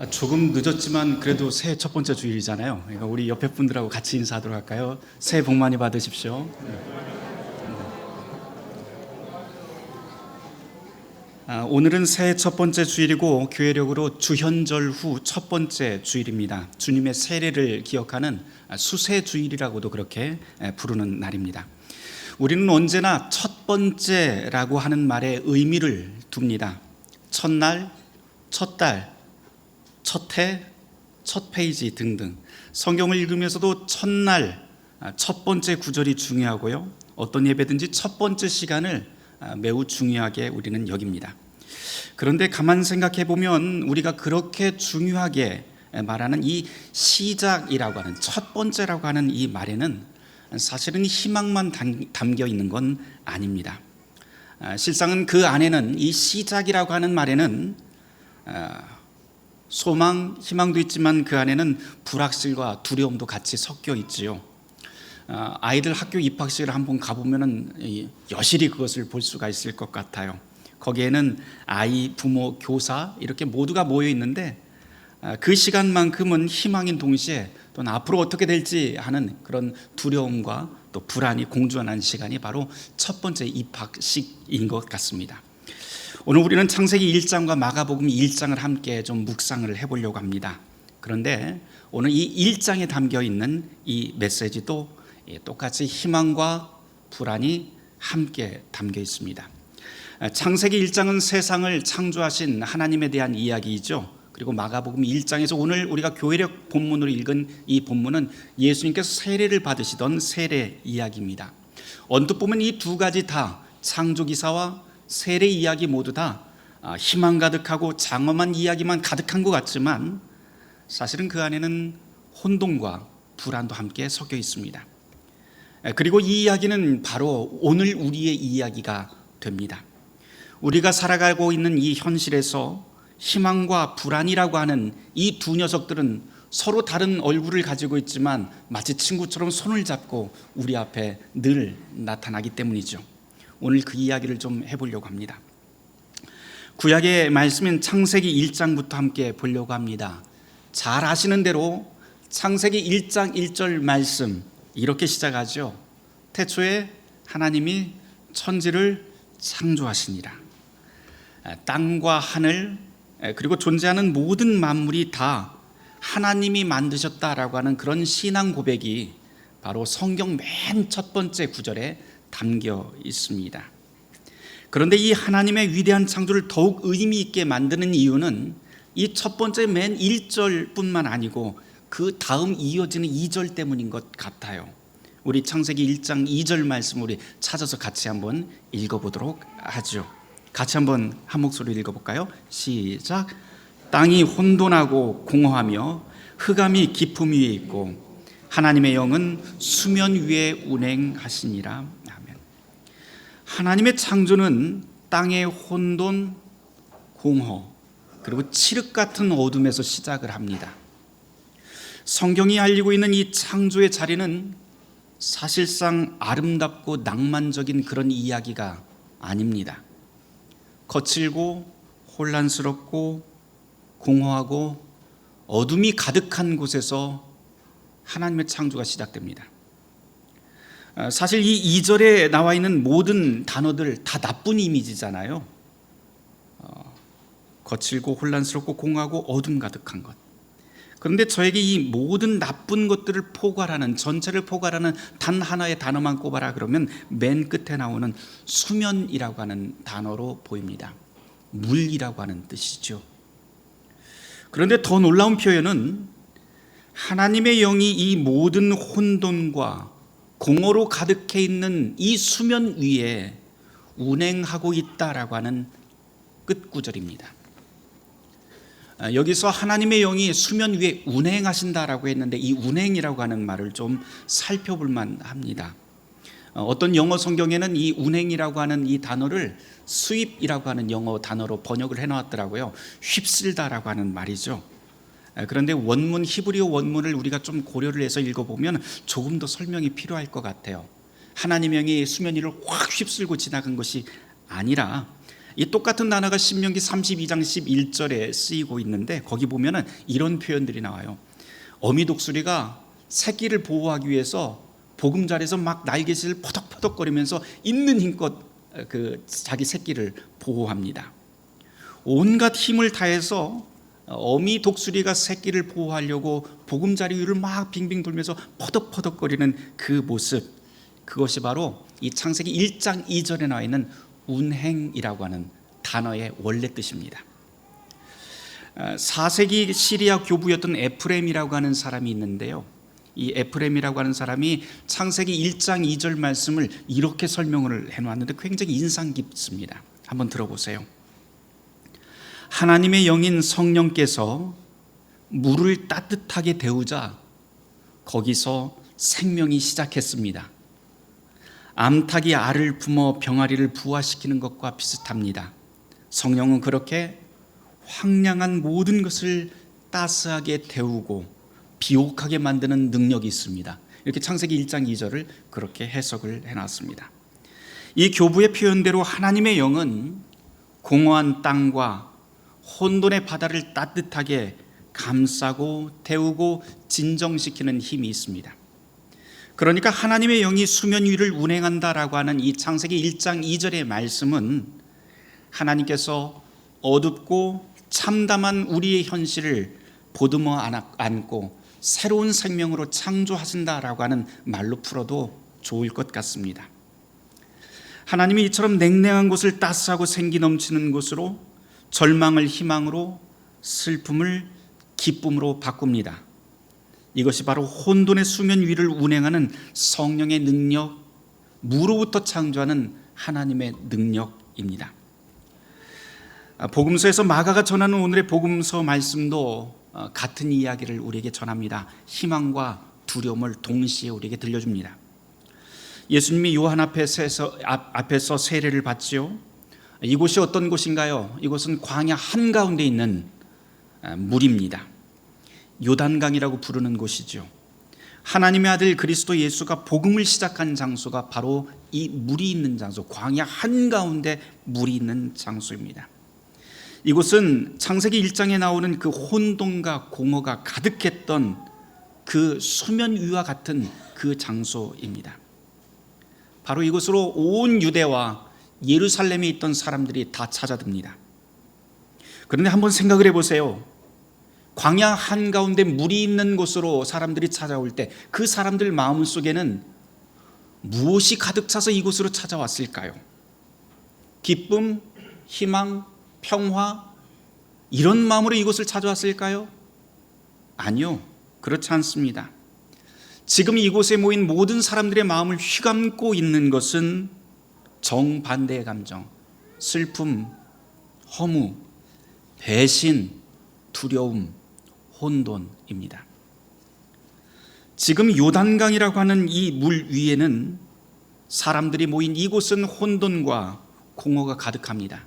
아, 조금 늦었지만 그래도 새해 첫 번째 주일이잖아요. 그러니까 우리 옆에 분들하고 같이 인사하도록 할까요? 새해 복 많이 받으십시오. 아, 오늘은 새해 첫 번째 주일이고 교회력으로 주현절 후 첫 번째 주일입니다. 주님의 세례를 기억하는 아, 수세 주일이라고도 그렇게 에, 부르는 날입니다. 우리는 언제나 첫 번째라고 하는 말에 의미를 둡니다. 첫날, 첫 달, 첫 해, 첫 페이지 등등. 성경을 읽으면서도 첫날, 아, 첫 번째 구절이 중요하고요. 어떤 예배든지 첫 번째 시간을 아, 매우 중요하게 우리는 여깁니다. 그런데 가만 생각해 보면 우리가 그렇게 중요하게 말하는 이 시작이라고 하는 첫 번째라고 하는 이 말에는 사실은 희망만 담- 담겨 있는 건 아닙니다. 아, 실상은 그 안에는 이 시작이라고 하는 말에는 아, 소망, 희망도 있지만 그 안에는 불확실과 두려움도 같이 섞여 있지요. 아, 아이들 학교 입학식을 한번 가보면은 이 여실히 그것을 볼 수가 있을 것 같아요. 거기에는 아이, 부모, 교사 이렇게 모두가 모여 있는데 아, 그 시간만큼은 희망인 동시에 또는 앞으로 어떻게 될지 하는 그런 두려움과 또 불안이 공존하는 시간이 바로 첫 번째 입학식인 것 같습니다. 오늘 우리는 창세기 1장과 마가복음 1장을 함께 좀 묵상을 해보려고 합니다. 그런데 오늘 이 1장에 담겨 있는 이 메시지도 예, 똑같이 희망과 불안이 함께 담겨 있습니다. 창세기 1장은 세상을 창조하신 하나님에 대한 이야기이죠. 그리고 마가복음 1장에서 오늘 우리가 교회력 본문으로 읽은 이 본문은 예수님께서 세례를 받으시던 세례 이야기입니다. 언뜻 보면 이 두 가지 다 창조 기사와 세례 이야기 모두 다 아, 희망 가득하고 장엄한 이야기만 가득한 것 같지만 사실은 그 안에는 혼돈과 불안도 함께 섞여 있습니다. 에, 그리고 이 이야기는 바로 오늘 우리의 이야기가 됩니다. 우리가 살아가고 있는 이 현실에서 희망과 불안이라고 하는 이 두 녀석들은 서로 다른 얼굴을 가지고 있지만 마치 친구처럼 손을 잡고 우리 앞에 늘 나타나기 때문이죠. 오늘 그 이야기를 좀 해보려고 합니다. 구약의 말씀인 창세기 1장부터 함께 보려고 합니다. 잘 아시는 대로 창세기 1장 1절 말씀 이렇게 시작하죠. 태초에 하나님이 천지를 창조하시니라. 땅과 하늘 그리고 존재하는 모든 만물이 다 하나님이 만드셨다라고 하는 그런 신앙 고백이 바로 성경 맨 첫 번째 구절에 담겨 있습니다. 그런데 이 하나님의 위대한 창조를 더욱 의미 있게 만드는 이유는 이 첫 번째 맨 1절뿐만 아니고 그 다음 이어지는 2절 때문인 것 같아요. 우리 창세기 1장 2절 말씀 우리 찾아서 같이 한번 읽어보도록 하죠. 같이 한번 한 목소리 읽어볼까요? 시작. 땅이 혼돈하고 공허하며 흑암이 깊음 위에 있고 하나님의 영은 수면 위에 운행하시니라. 하나님의 창조는 땅의 혼돈, 공허, 그리고 칠흑 같은 어둠에서 시작을 합니다. 성경이 알리고 있는 이 창조의 자리는 사실상 아름답고 낭만적인 그런 이야기가 아닙니다. 거칠고 혼란스럽고 공허하고 어둠이 가득한 곳에서 하나님의 창조가 시작됩니다. 아, 사실 이 2절에 나와 있는 모든 단어들 다 나쁜 이미지잖아요. 어, 거칠고 혼란스럽고 공하고 어둠 가득한 것. 그런데 저에게 이 모든 나쁜 것들을 포괄하는 전체를 포괄하는 단 하나의 단어만 꼽아라 그러면 맨 끝에 나오는 수면이라고 하는 단어로 보입니다. 물이라고 하는 뜻이죠. 그런데 더 놀라운 표현은 하나님의 영이 이 모든 혼돈과 공허로 가득해 있는 이 수면 위에 운행하고 있다라고 하는 끝구절입니다. 아, 여기서 하나님의 영이 수면 위에 운행하신다라고 했는데 이 운행이라고 하는 말을 좀 살펴볼 만합니다. 어, 어떤 영어 성경에는 이 운행이라고 하는 이 단어를 수입이라고 하는 영어 단어로 번역을 해놓았더라고요. 휩쓸다라고 하는 말이죠. 아, 그런데 원문 히브리어 원문을 우리가 좀 고려를 해서 읽어보면 조금 더 설명이 필요할 것 같아요. 하나님의 영이 수면 위를 확 휩쓸고 지나간 것이 아니라 이 똑같은 단어가 신명기 32장 11절에 쓰이고 있는데 거기 보면은 이런 표현들이 나와요. 어미 독수리가 새끼를 보호하기 위해서 보금자리에서 막 날개짓을 퍼덕퍼덕거리면서 있는 힘껏 그 자기 새끼를 보호합니다. 온갖 힘을 다해서 어미 독수리가 새끼를 보호하려고 보금자리 위를 막 빙빙 돌면서 퍼덕퍼덕거리는 그 모습 그것이 바로 이 창세기 1장 2절에 나와 있는 운행이라고 하는 단어의 원래 뜻입니다. 4세기 시리아 교부였던 에프렘이라고 하는 사람이 있는데요. 이 에프렘이라고 하는 사람이 창세기 1장 2절 말씀을 이렇게 설명을 해놓았는데 굉장히 인상 깊습니다. 한번 들어보세요. 하나님의 영인 성령께서 물을 따뜻하게 데우자 거기서 생명이 시작했습니다. 암탉이 알을 품어 병아리를 부화시키는 것과 비슷합니다. 성령은 그렇게 황량한 모든 것을 따스하게 데우고 비옥하게 만드는 능력이 있습니다. 이렇게 창세기 1장 2절을 그렇게 해석을 해놨습니다. 이 교부의 표현대로 하나님의 영은 공허한 땅과 혼돈의 바다를 따뜻하게 감싸고 데우고 진정시키는 힘이 있습니다. 그러니까 하나님의 영이 수면 위를 운행한다라고 하는 이 창세기 1장 2절의 말씀은 하나님께서 어둡고 참담한 우리의 현실을 보듬어 안고 새로운 생명으로 창조하신다라고 하는 말로 풀어도 좋을 것 같습니다. 하나님이 이처럼 냉랭한 곳을 따스하고 생기 넘치는 곳으로 절망을 희망으로 슬픔을 기쁨으로 바꿉니다. 이것이 바로 혼돈의 수면 위를 운행하는 성령의 능력, 무로부터 창조하는 하나님의 능력입니다. 아, 복음서에서 마가가 전하는 오늘의 복음서 말씀도 어, 같은 이야기를 우리에게 전합니다. 희망과 두려움을 동시에 우리에게 들려줍니다. 예수님이 요한 앞에서, 앞에서 세례를 받지요. 이곳이 어떤 곳인가요? 이곳은 광야 한가운데 있는 아, 물입니다. 요단강이라고 부르는 곳이죠. 하나님의 아들 그리스도 예수가 복음을 시작한 장소가 바로 이 물이 있는 장소, 광야 한가운데 물이 있는 장소입니다. 이곳은 창세기 1장에 나오는 그 혼돈과 공허가 가득했던 그 수면 위와 같은 그 장소입니다. 바로 이곳으로 온 유대와 예루살렘에 있던 사람들이 다 찾아듭니다. 그런데 한번 생각을 해보세요. 광야 한가운데 물이 있는 곳으로 사람들이 찾아올 때 그 사람들 마음 속에는 무엇이 가득 차서 이곳으로 찾아왔을까요? 기쁨, 희망, 평화 이런 마음으로 이곳을 찾아왔을까요? 아니요. 그렇지 않습니다. 지금 이곳에 모인 모든 사람들의 마음을 휘감고 있는 것은 정반대의 감정, 슬픔, 허무, 배신, 두려움, 혼돈입니다. 지금 요단강이라고 하는 이 물 위에는 사람들이 모인 이곳은 혼돈과 공허가 가득합니다.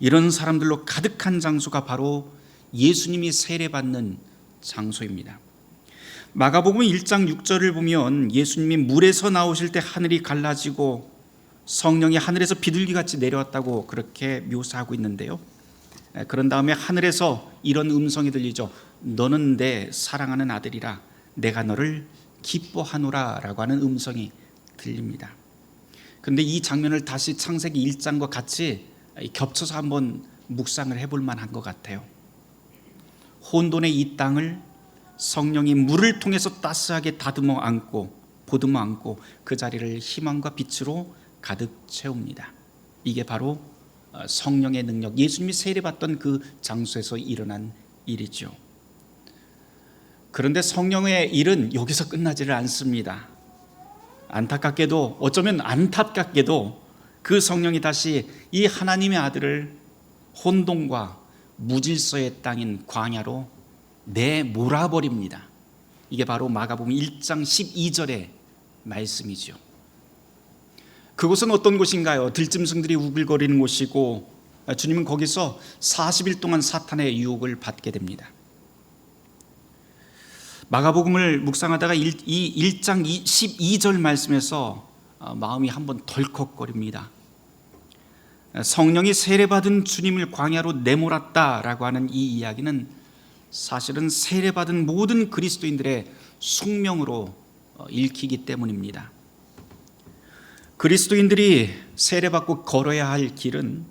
이런 사람들로 가득한 장소가 바로 예수님이 세례받는 장소입니다. 마가복음 1장 6절을 보면 예수님이 물에서 나오실 때 하늘이 갈라지고 성령이 하늘에서 비둘기 같이 내려왔다고 그렇게 묘사하고 있는데요. 그런 다음에 하늘에서 이런 음성이 들리죠. 너는 내 사랑하는 아들이라 내가 너를 기뻐하노라라고 하는 음성이 들립니다. 근데 이 장면을 다시 창세기 1장과 같이 겹쳐서 한번 묵상을 해볼 만한 것 같아요. 혼돈의 이 땅을 성령이 물을 통해서 따스하게 다듬어 안고 보듬어 안고 그 자리를 희망과 빛으로 가득 채웁니다. 이게 바로 어, 성령의 능력, 예수님이 세례받던 그 장소에서 일어난 일이죠. 그런데 성령의 일은 여기서 끝나지를 않습니다. 안타깝게도 어쩌면 안타깝게도 그 성령이 다시 이 하나님의 아들을 혼돈과 무질서의 땅인 광야로 내몰아버립니다. 이게 바로 마가복음 1장 12절의 말씀이죠. 그곳은 어떤 곳인가요? 들짐승들이 우글거리는 곳이고 주님은 거기서 40일 동안 사탄의 유혹을 받게 됩니다. 마가복음을 묵상하다가 이 1장 12절 말씀에서 마음이 한번 덜컥거립니다. 성령이 세례받은 주님을 광야로 내몰았다라고 하는 이 이야기는 사실은 세례받은 모든 그리스도인들의 숙명으로 어, 읽히기 때문입니다. 그리스도인들이 세례받고 걸어야 할 길은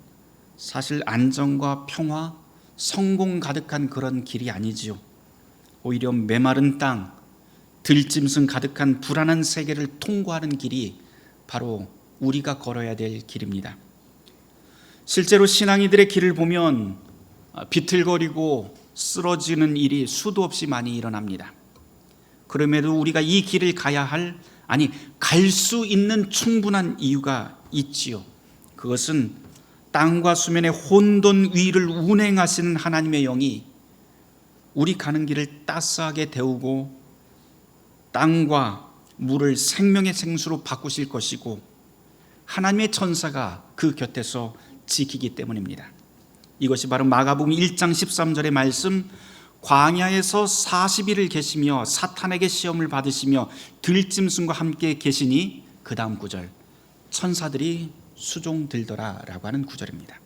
사실 안정과 평화, 성공 가득한 그런 길이 아니지요. 오히려 메마른 땅, 들짐승 가득한 불안한 세계를 통과하는 길이 바로 우리가 걸어야 될 길입니다. 실제로 신앙이들의 길을 보면 비틀거리고 쓰러지는 일이 수도 없이 많이 일어납니다. 그럼에도 우리가 이 길을 가야 할 아니 갈 수 있는 충분한 이유가 있지요. 그것은 땅과 수면의 혼돈 위를 운행하시는 하나님의 영이 우리 가는 길을 따스하게 데우고 땅과 물을 생명의 생수로 바꾸실 것이고 하나님의 천사가 그 곁에서 지키기 때문입니다. 이것이 바로 마가복음 1장 13절의 말씀 광야에서 40일을 계시며 사탄에게 시험을 받으시며 들짐승과 함께 계시니 그 다음 구절 천사들이 수종 들더라라고 하는 구절입니다.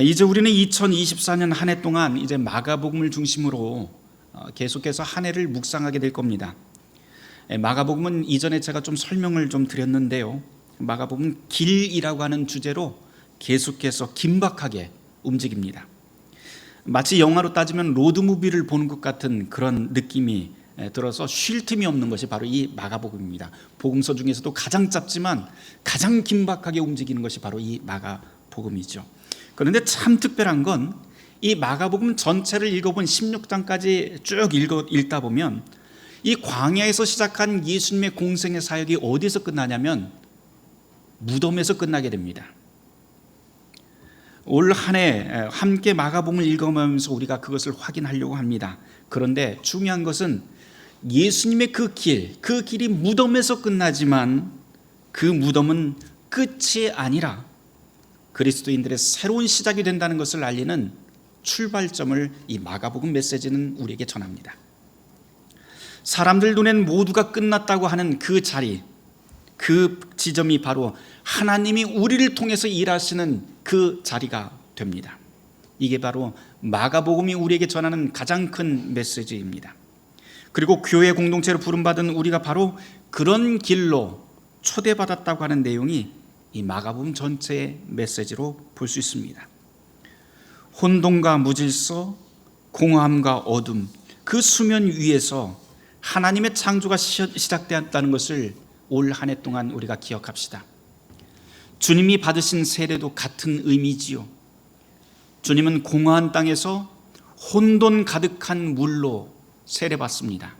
이제 우리는 2024년 한 해 동안 이제 마가복음을 중심으로 어, 계속해서 한 해를 묵상하게 될 겁니다. 마가복음은 이전에 제가 좀 설명을 좀 드렸는데요. 마가복음 길이라고 하는 주제로 계속해서 긴박하게 움직입니다. 마치 영화로 따지면 로드무비를 보는 것 같은 그런 느낌이 들어서 쉴 틈이 없는 것이 바로 이 마가복음입니다. 복음서 중에서도 가장 짧지만 가장 긴박하게 움직이는 것이 바로 이 마가복음이죠. 그런데 참 특별한 건 이 마가복음 전체를 읽어본 16장까지 쭉 읽어, 읽다 보면 이 광야에서 시작한 예수님의 공생의 사역이 어디서 끝나냐면 무덤에서 끝나게 됩니다. 올 한 해 함께 마가복음을 읽어보면서 우리가 그것을 확인하려고 합니다. 그런데 중요한 것은 예수님의 그 길, 그 길이 무덤에서 끝나지만 그 무덤은 끝이 아니라 그리스도인들의 새로운 시작이 된다는 것을 알리는 출발점을 이 마가복음 메시지는 우리에게 전합니다. 사람들 눈엔 모두가 끝났다고 하는 그 자리, 그 지점이 바로 하나님이 우리를 통해서 일하시는 그 자리가 됩니다. 이게 바로 마가복음이 우리에게 전하는 가장 큰 메시지입니다. 그리고 교회 공동체로 부름받은 우리가 바로 그런 길로 초대받았다고 하는 내용이 이 마가복음 전체의 메시지로 볼 수 있습니다. 혼돈과 무질서, 공허함과 어둠, 그 수면 위에서 하나님의 창조가 시작되었다는 것을 올 한 해 동안 우리가 기억합시다. 주님이 받으신 세례도 같은 의미지요. 주님은 공허한 땅에서 혼돈 가득한 물로 세례받습니다.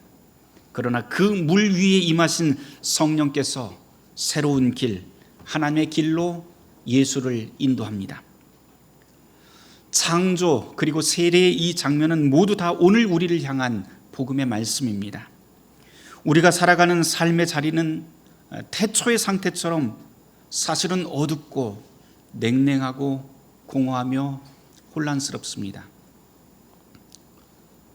그러나 그 물 위에 임하신 성령께서 새로운 길, 하나님의 길로 예수를 인도합니다. 창조 그리고 세례의 이 장면은 모두 다 오늘 우리를 향한 복음의 말씀입니다. 우리가 살아가는 삶의 자리는 태초의 상태처럼 사실은 어둡고 냉랭하고 공허하며 혼란스럽습니다.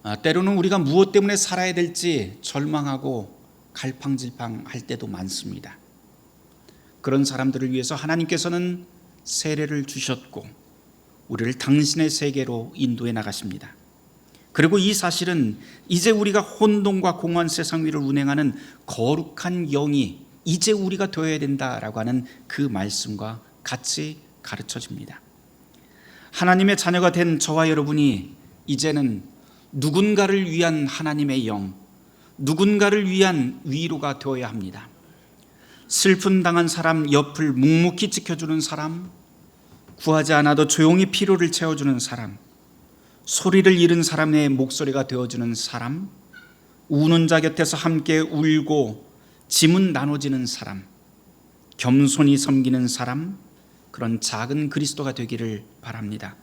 아, 때로는 우리가 무엇 때문에 살아야 될지 절망하고 갈팡질팡할 때도 많습니다. 그런 사람들을 위해서 하나님께서는 세례를 주셨고 우리를 당신의 세계로 인도해 나가십니다. 그리고 이 사실은 이제 우리가 혼돈과 공허한 세상 위를 운행하는 거룩한 영이 이제 우리가 되어야 된다라고 하는 그 말씀과 같이 가르쳐 줍니다. 하나님의 자녀가 된 저와 여러분이 이제는 누군가를 위한 하나님의 영, 누군가를 위한 위로가 되어야 합니다. 슬픔 당한 사람 옆을 묵묵히 지켜주는 사람, 구하지 않아도 조용히 피로를 채워주는 사람, 소리를 잃은 사람의 목소리가 되어주는 사람, 우는 자 곁에서 함께 울고 짐은 나눠지는 사람, 겸손히 섬기는 사람, 그런 작은 그리스도가 되기를 바랍니다.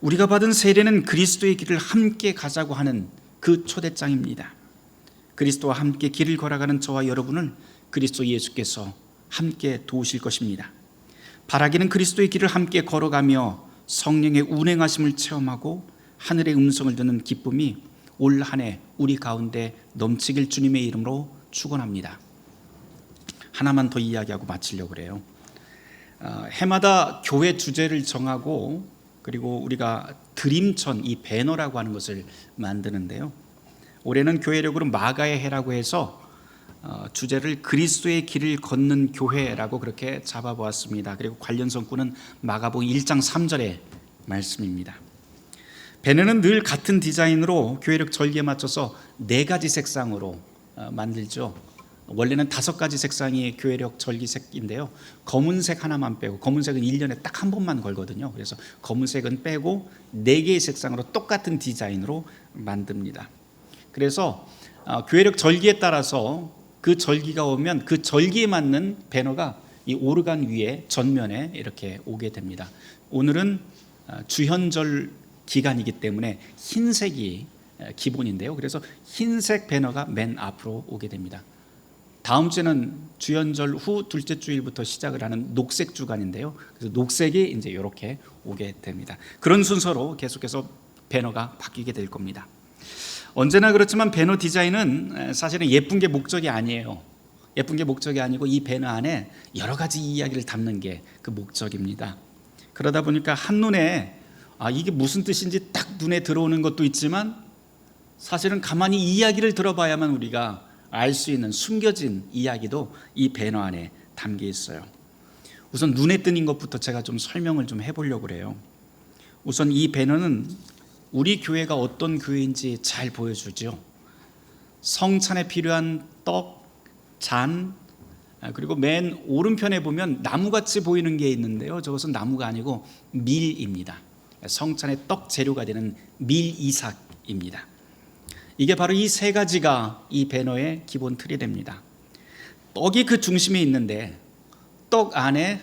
우리가 받은 세례는 그리스도의 길을 함께 가자고 하는 그 초대장입니다. 그리스도와 함께 길을 걸어가는 저와 여러분을 그리스도 예수께서 함께 도우실 것입니다. 바라기는 그리스도의 길을 함께 걸어가며 성령의 운행하심을 체험하고 하늘의 음성을 듣는 기쁨이 올 한 해 우리 가운데 넘치길 주님의 이름으로 축원합니다. 하나만 더 이야기하고 마치려고 그래요. 어, 해마다 교회 주제를 정하고 그리고 우리가 드림천 이 배너라고 하는 것을 만드는데요. 올해는 교회력으로 마가의 해라고 해서 어, 주제를 그리스도의 길을 걷는 교회라고 그렇게 잡아보았습니다. 그리고 관련 성구는 마가복음 1장 3절의 말씀입니다. 배너는 늘 같은 디자인으로 교회력 절기에 맞춰서 네 가지 색상으로 어, 만들죠. 원래는 다섯 가지 색상이 교회력 절기색인데요. 검은색 하나만 빼고 검은색은 1년에 딱 한 번만 걸거든요. 그래서 검은색은 빼고 네 개의 색상으로 똑같은 디자인으로 만듭니다. 그래서 어, 교회력 절기에 따라서 그 절기가 오면 그 절기에 맞는 배너가 이 오르간 위에 전면에 이렇게 오게 됩니다. 오늘은 어, 주현절 기간이기 때문에 흰색이 어, 기본인데요. 그래서 흰색 배너가 맨 앞으로 오게 됩니다. 다음 주에는 주연절 후 둘째 주일부터 시작을 하는 녹색 주간인데요. 그래서 녹색이 이제 이렇게 오게 됩니다. 그런 순서로 계속해서 배너가 바뀌게 될 겁니다. 언제나 그렇지만 배너 디자인은 사실은 예쁜 게 목적이 아니에요. 예쁜 게 목적이 아니고 이 배너 안에 여러 가지 이야기를 담는 게 그 목적입니다. 그러다 보니까 한눈에 아 이게 무슨 뜻인지 딱 눈에 들어오는 것도 있지만 사실은 가만히 이야기를 들어봐야만 우리가 알 수 있는 숨겨진 이야기도 이 배너 안에 담겨 있어요. 우선 눈에 띄는 것부터 제가 좀 설명을 좀 해보려고 그래요. 우선 이 배너는 우리 교회가 어떤 교회인지 잘 보여주죠. 성찬에 필요한 떡, 잔, 아, 그리고 맨 오른편에 보면 나무같이 보이는 게 있는데요. 저것은 나무가 아니고 밀입니다. 성찬의 떡 재료가 되는 밀 이삭입니다. 이게 바로 이 세 가지가 이 배너의 기본 틀이 됩니다. 떡이 그 중심에 있는데 떡 안에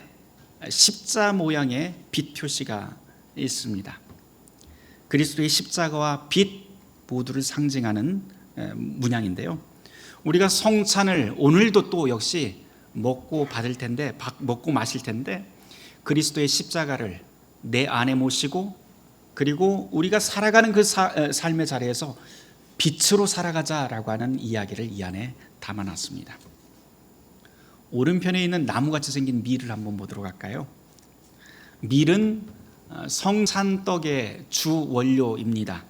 십자 모양의 빛 표시가 있습니다. 그리스도의 십자가와 빛 모두를 상징하는 문양인데요. 우리가 성찬을 오늘도 또 역시 먹고 받을 텐데 먹고 마실 텐데 그리스도의 십자가를 내 안에 모시고 그리고 우리가 살아가는 그 사, 삶의 자리에서 빛으로 살아가자라고 하는 이야기를 이 안에 담아놨습니다. 오른편에 있는 나무같이 생긴 밀을 한번 보도록 할까요? 밀은 어, 성산떡의 주 원료입니다.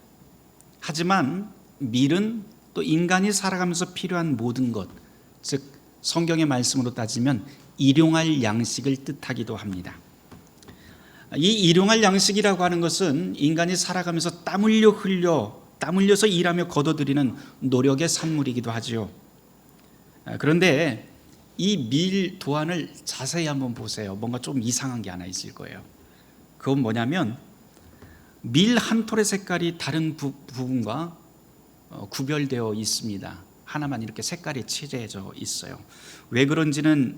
하지만 밀은 또 인간이 살아가면서 필요한 모든 것, 즉 성경의 말씀으로 따지면 일용할 양식을 뜻하기도 합니다. 이 일용할 양식이라고 하는 것은 인간이 살아가면서 땀 흘려 흘려 땀 흘려서 일하며 거둬들이는 노력의 산물이기도 하지요. 아, 그런데 이 밀 도안을 자세히 한번 보세요. 뭔가 좀 이상한 게 하나 있을 거예요. 그건 뭐냐면 밀 한 톨의 색깔이 다른 부, 분과 어, 구별되어 있습니다. 하나만 이렇게 색깔이 칠해져 있어요. 왜 그런지는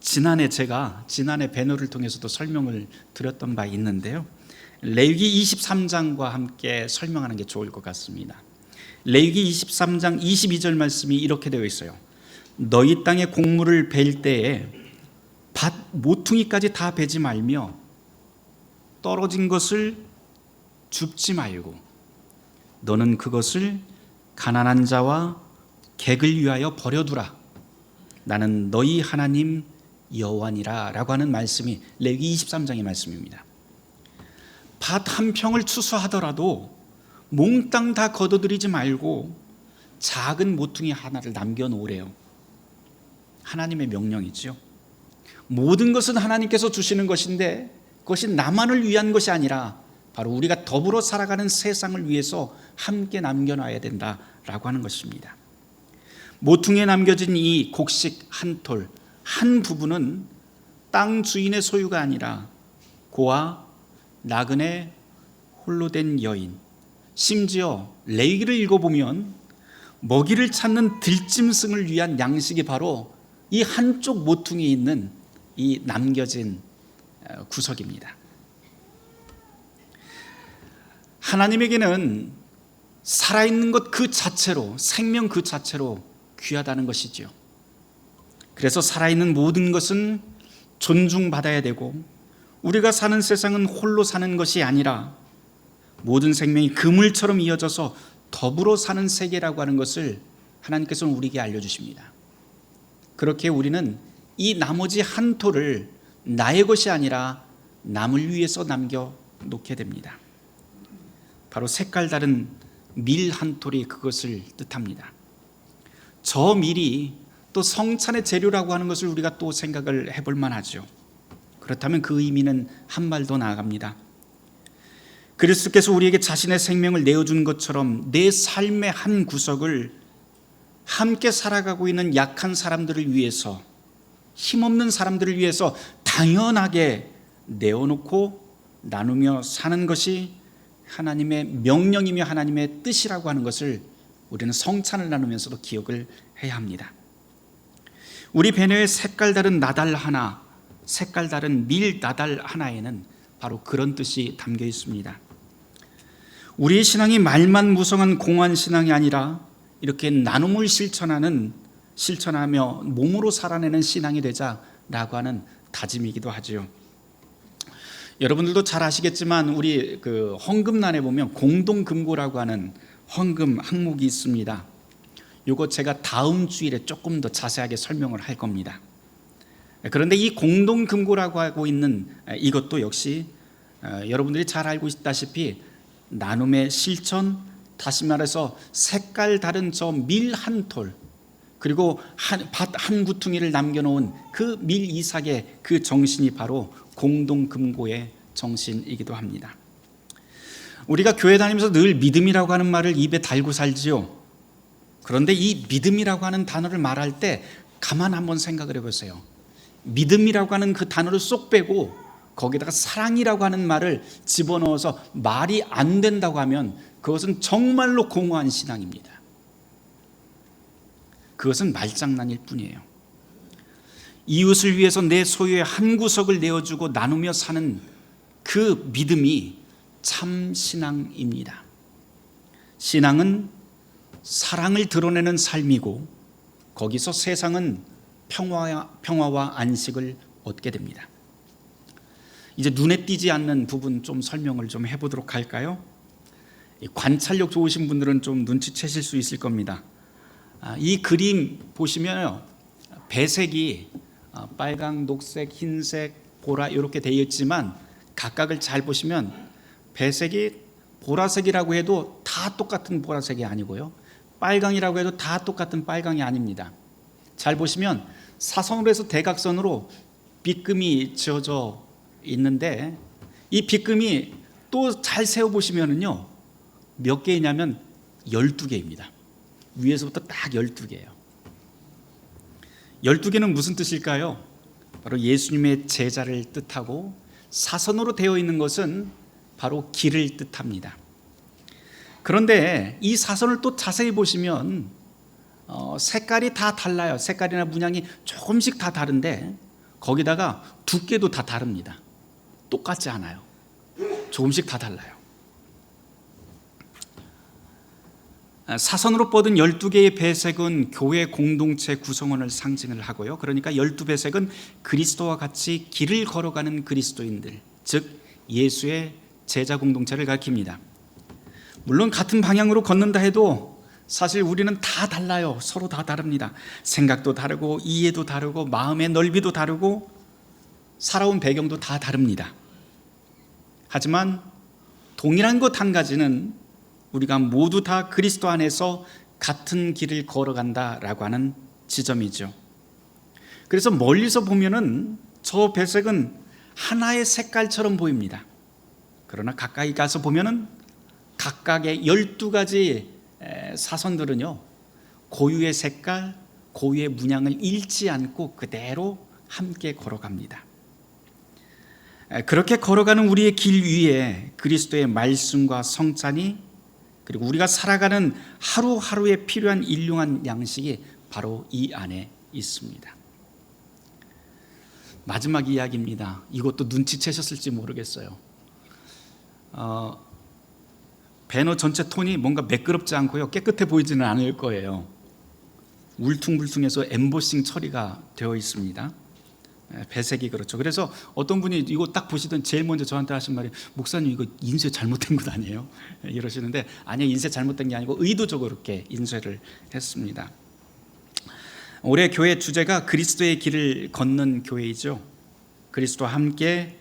지난해 제가 지난해 배너를 통해서도 설명을 드렸던 바 있는데요. 레위기 23장과 함께 설명하는 게 좋을 것 같습니다. 레위기 23장 22절 말씀이 이렇게 되어 있어요. 너희 땅에 곡물을 벨 때에 밭 모퉁이까지 다 베지 말며 떨어진 것을 줍지 말고 너는 그것을 가난한 자와 객을 위하여 버려두라. 나는 너희 하나님 여호와니라라고 하는 말씀이 레위기 23장의 말씀입니다. 밭 한 평을 추수하더라도 몽땅 다 걷어들이지 말고 작은 모퉁이 하나를 남겨 놓으래요. 하나님의 명령이지요. 모든 것은 하나님께서 주시는 것인데 그것이 나만을 위한 것이 아니라 바로 우리가 더불어 살아가는 세상을 위해서 함께 남겨놔야 된다라고 하는 것입니다. 모퉁이에 남겨진 이 곡식 한 톨, 한 부분은 땅 주인의 소유가 아니라 고아 나그네 홀로 된 여인 심지어 레이기를 읽어보면 먹이를 찾는 들짐승을 위한 양식이 바로 이 한쪽 모퉁이에 있는 이 남겨진 어, 구석입니다. 하나님에게는 살아있는 것 그 자체로 생명 그 자체로 귀하다는 것이지요. 그래서 살아있는 모든 것은 존중받아야 되고 우리가 사는 세상은 홀로 사는 것이 아니라 모든 생명이 그물처럼 이어져서 더불어 사는 세계라고 하는 것을 하나님께서는 우리에게 알려주십니다. 그렇게 우리는 이 나머지 한 토를 나의 것이 아니라 남을 위해서 남겨 놓게 됩니다. 바로 색깔 다른 밀 한 톨이 그것을 뜻합니다. 저 밀이 또 성찬의 재료라고 하는 것을 우리가 또 생각을 해볼 만하죠. 그렇다면 그 의미는 한 발 더 나아갑니다. 그리스도께서 우리에게 자신의 생명을 내어준 것처럼 내 삶의 한 구석을 함께 살아가고 있는 약한 사람들을 위해서 힘없는 사람들을 위해서 당연하게 내어놓고 나누며 사는 것이 하나님의 명령이며 하나님의 뜻이라고 하는 것을 우리는 성찬을 나누면서도 기억을 해야 합니다. 우리 배너의 색깔 다른 나달 하나, 색깔 다른 밀 나달 하나에는 바로 그런 뜻이 담겨 있습니다. 우리의 신앙이 말만 무성한 공한 신앙이 아니라 이렇게 나눔을 실천하는 실천하며 몸으로 살아내는 신앙이 되자라고 하는 다짐이기도 하지요. 여러분들도 잘 아시겠지만 우리 그 헌금란에 보면 공동 금고라고 하는 헌금 항목이 있습니다. 이거 제가 다음 주일에 조금 더 자세하게 설명을 할 겁니다. 그런데 이 공동금고라고 하고 있는 이것도 역시 어, 여러분들이 잘 알고 있다시피 나눔의 실천, 다시 말해서 색깔 다른 저 밀 한 톨, 그리고 한, 밭한 구퉁이를 남겨놓은 그 밀 이삭의 그 정신이 바로 공동금고의 정신이기도 합니다. 우리가 교회 다니면서 늘 믿음이라고 하는 말을 입에 달고 살지요. 그런데 이 믿음이라고 하는 단어를 말할 때 가만 한번 생각을 해보세요. 믿음이라고 하는 그 단어를 쏙 빼고 거기다가 사랑이라고 하는 말을 집어넣어서 말이 안 된다고 하면 그것은 정말로 공허한 신앙입니다. 그것은 말장난일 뿐이에요. 이웃을 위해서 내 소유의 한 구석을 내어주고 나누며 사는 그 믿음이 참 신앙입니다. 신앙은 사랑을 드러내는 삶이고 거기서 세상은 평화와, 평화와 안식을 얻게 됩니다. 이제 눈에 띄지 않는 부분 좀 설명을 좀 해보도록 할까요? 관찰력 좋으신 분들은 좀 눈치채실 수 있을 겁니다. 아, 이 그림 보시면요, 배색이 아, 빨강, 녹색, 흰색, 보라 이렇게 되어 있지만 각각을 잘 보시면 배색이 보라색이라고 해도 다 똑같은 보라색이 아니고요. 빨강이라고 해도 다 똑같은 빨강이 아닙니다. 잘 보시면 사선으로 해서 대각선으로 빗금이 지어져 있는데 이 빗금이 또 잘 세어 보시면은요. 몇 개이냐면 12개입니다. 위에서부터 딱 12개예요. 12개는 무슨 뜻일까요? 바로 예수님의 제자를 뜻하고 사선으로 되어 있는 것은 바로 길을 뜻합니다. 그런데 이 사선을 또 자세히 보시면 어, 색깔이 다 달라요. 색깔이나 문양이 조금씩 다 다른데 거기다가 두께도 다 다릅니다. 똑같지 않아요. 조금씩 다 달라요. 아, 사선으로 뻗은 12개의 배색은 교회 공동체 구성원을 상징을 하고요. 그러니까 12배색은 그리스도와 같이 길을 걸어가는 그리스도인들, 즉 예수의 제자 공동체를 가리킵니다. 물론 같은 방향으로 걷는다 해도 사실 우리는 다 달라요. 서로 다 다릅니다. 생각도 다르고 이해도 다르고 마음의 넓이도 다르고 살아온 배경도 다 다릅니다. 하지만 동일한 것 한 가지는 우리가 모두 다 그리스도 안에서 같은 길을 걸어간다라고 하는 지점이죠. 그래서 멀리서 보면은 저 배색은 하나의 색깔처럼 보입니다. 그러나 가까이 가서 보면은 각각의 12가지 사선들은요, 고유의 색깔, 고유의 문양을 잃지 않고 그대로 함께 걸어갑니다. 그렇게 걸어가는 우리의 길 위에 그리스도의 말씀과 성찬이 그리고 우리가 살아가는 하루하루에 필요한 일용한 양식이 바로 이 안에 있습니다. 마지막 이야기입니다. 이것도 눈치채셨을지 모르겠어요. 어, 배너 전체 톤이 뭔가 매끄럽지 않고요. 깨끗해 보이지는 않을 거예요. 울퉁불퉁해서 엠보싱 처리가 되어 있습니다. 배색이 그렇죠. 그래서 어떤 분이 이거 딱 보시던 제일 먼저 저한테 하신 말이 목사님 이거 인쇄 잘못된 것 아니에요? 이러시는데 아니요 인쇄 잘못된 게 아니고 의도적으로 이렇게 인쇄를 했습니다. 올해 교회 주제가 그리스도의 길을 걷는 교회이죠. 그리스도와 함께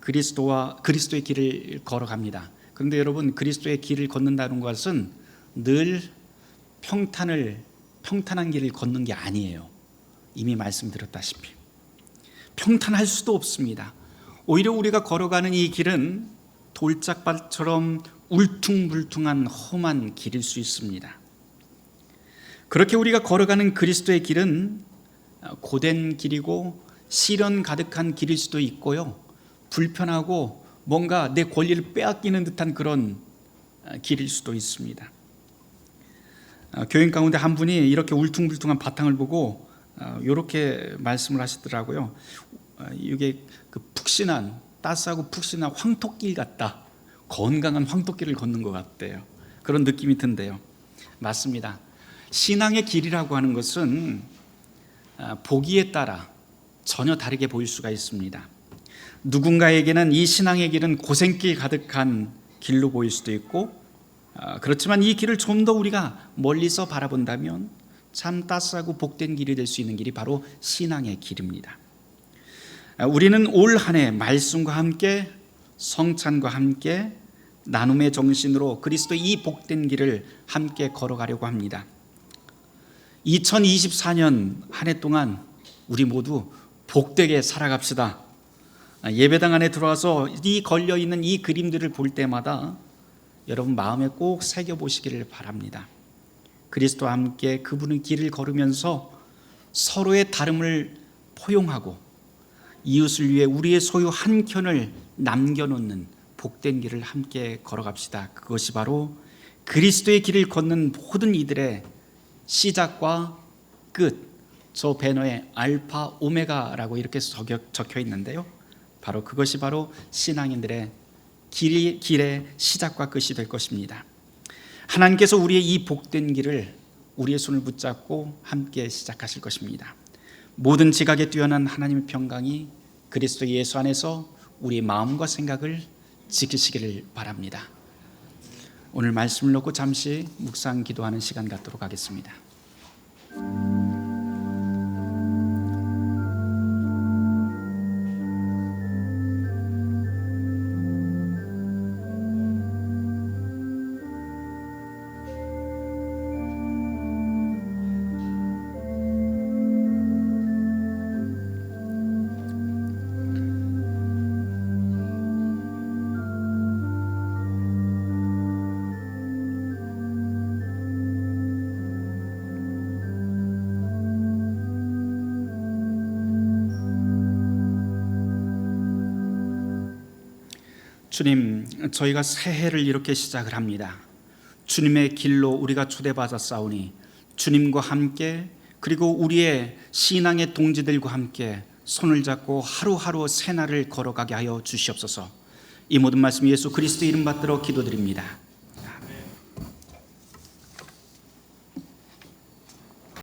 그리스도와 그리스도의 길을 걸어갑니다. 그런데 여러분 그리스도의 길을 걷는다는 것은 늘 평탄을 평탄한 길을 걷는 게 아니에요. 이미 말씀드렸다시피 평탄할 수도 없습니다. 오히려 우리가 걸어가는 이 길은 돌짝밭처럼 울퉁불퉁한 험한 길일 수 있습니다. 그렇게 우리가 걸어가는 그리스도의 길은 고된 길이고 시련 가득한 길일 수도 있고요. 불편하고 뭔가 내 권리를 빼앗기는 듯한 그런 길일 수도 있습니다. 어, 교인 가운데 한 분이 이렇게 울퉁불퉁한 바탕을 보고 이렇게 말씀을 하시더라고요. 어, 이게 그 푹신한 따스하고 푹신한 황토길 같다. 건강한 황토길을 걷는 것 같대요. 그런 느낌이 든대요. 맞습니다. 신앙의 길이라고 하는 것은 아, 보기에 따라 전혀 다르게 보일 수가 있습니다. 누군가에게는 이 신앙의 길은 고생길 가득한 길로 보일 수도 있고 아, 그렇지만 이 길을 좀 더 우리가 멀리서 바라본다면 참 따스하고 복된 길이 될 수 있는 길이 바로 신앙의 길입니다. 아, 우리는 올 한 해 말씀과 함께 성찬과 함께 나눔의 정신으로 그리스도 이 복된 길을 함께 걸어가려고 합니다. 2024년 한 해 동안 우리 모두 복되게 살아갑시다. 아, 예배당 안에 들어와서 이 걸려 있는 이 그림들을 볼 때마다 여러분 마음에 꼭 새겨 보시기를 바랍니다. 그리스도와 함께 그분의 길을 걸으면서 서로의 다름을 포용하고 이웃을 위해 우리의 소유 한 켠을 남겨놓는 복된 길을 함께 걸어갑시다. 그것이 바로 그리스도의 길을 걷는 모든 이들의 시작과 끝, 저 배너에 알파 오메가라고 이렇게 적혀 있는데요. 바로 그것이 바로 신앙인들의 길, 길의 시작과 끝이 될 것입니다. 하나님께서 우리의 이 복된 길을 우리의 손을 붙잡고 함께 시작하실 것입니다. 모든 지각에 뛰어난 하나님의 평강이 그리스도 예수 안에서 우리의 마음과 생각을 지키시기를 바랍니다. 오늘 말씀을 놓고 잠시 묵상 기도하는 시간 갖도록 하겠습니다. 주님, 저희가 새해를 이렇게 시작을 합니다. 주님의 길로 우리가 초대받아 싸우니 주님과 함께 그리고 우리의 신앙의 동지들과 함께 손을 잡고 하루하루 새날을 걸어가게 하여 주시옵소서. 이 모든 말씀 예수 그리스도 이름 받들어 기도드립니다.